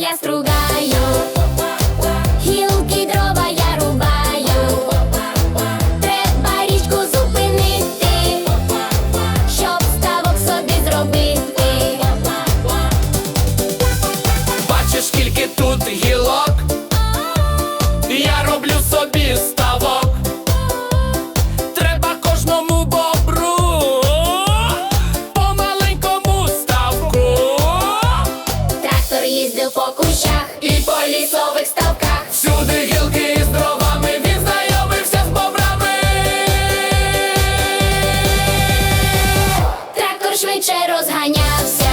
я струга. швидше розганявся.